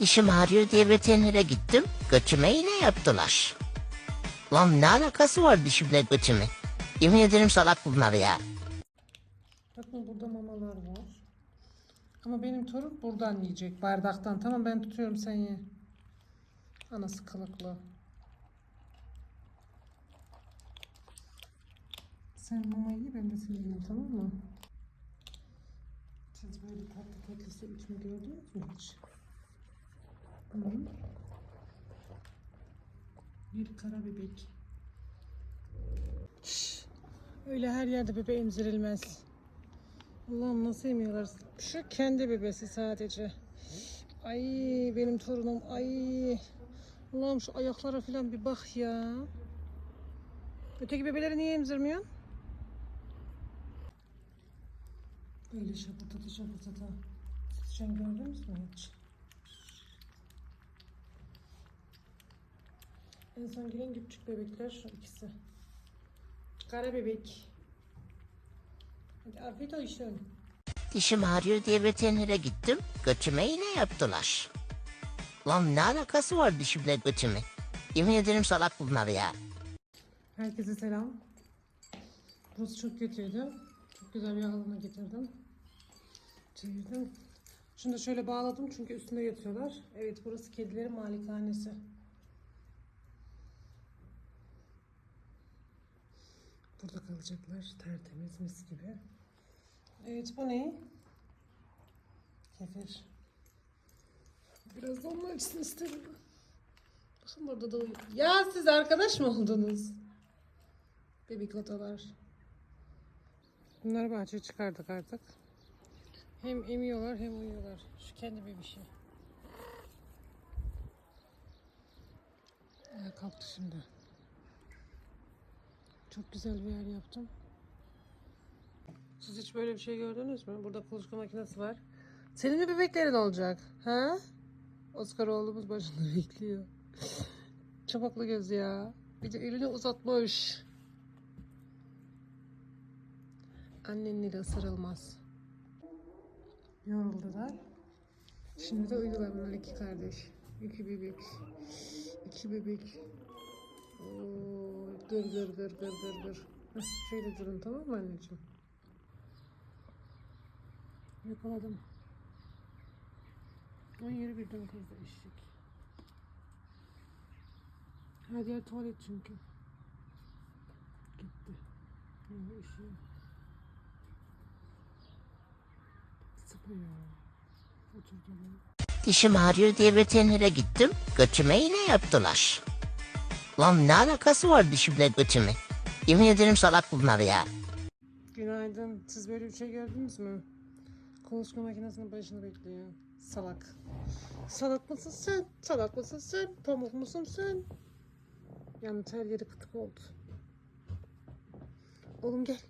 Dişim ağrıyor diye veterinere gittim. Götüme iğne yaptılar. Lan ne alakası var dişimle götümü? Yemin ederim salak bunlar ya. Bakın burada mamalar var. Ama benim torun buradan yiyecek bardaktan. Tamam ben tutuyorum sen ye. Anası kılıklı. Sen mamayı ye ben de seni yiyeyim tamam mı? Siz böyle tatlı tatlı su içme gördünüz mü hiç? -hı. Bir kara bebek. Şş, Öyle her yerde bebe emzirilmez. Allah'ım nasıl emiyorlar? Şu kendi bebesi sadece. Ay benim torunum. Ay. Allah'ım şu ayaklara falan bir bak ya. Öteki bebeleri niye emzirmiyorsun? Böyle şapatata şapatata. Sen gördünüz mü hiç? En son giren küçük bebekler şu ikisi. Kara bebek. Hadi afiyet olsun. Dişim ağrıyor diye veterinere gittim. Götüme iğne yaptılar. Lan ne alakası var dişimle götümü? Yemin ederim salak bunlar ya. Herkese selam. Burası çok kötüydü. Çok güzel bir alana getirdim. Çevirdim. Şunu da şöyle bağladım çünkü üstünde yatıyorlar. Evet burası kedilerin malikanesi. Burada kalacaklar. Tertemiz mis gibi. Evet bu ne? Kefir. Biraz da onlar için istedim. Bakın burada da Ya siz arkadaş mı oldunuz? Bebek odalar. Bunları bahçeye çıkardık artık. Hem emiyorlar hem uyuyorlar. Şu kendi bebişi. Ayağa kalktı şimdi. Çok güzel bir yer yaptım. Siz hiç böyle bir şey gördünüz mü? Burada kuluçka makinesi var. Senin mi bebeklerin olacak? Ha? Oscar oğlumuz başında bekliyor. Çapaklı göz ya. Bir de elini uzatmış. Annenin eli ısırılmaz. Yoruldular. Şimdi de uyudular bunlar iki kardeş. İki bebek. İki bebek. Oo, dur dur dur dur dur dur. Şöyle durun tamam mı anneciğim? Yakaladım. Onun yeri birden kızdı eşek. Her yer tuvalet çünkü. Gitti. Yani üşüyor. Sıkıyor. Oturdu. Dişim ağrıyor diye veterinere gittim. Götüme iğne yaptılar. Lan ne alakası var dişimle götümü? Yemin ederim salak bunlar ya. Günaydın. Siz böyle bir şey gördünüz mü? Konuşma makinesinin başında bekliyor. Salak. Salak mısın sen? Salak mısın sen? Pamuk musun sen? Yani ter yeri kıtık oldu. Oğlum gel.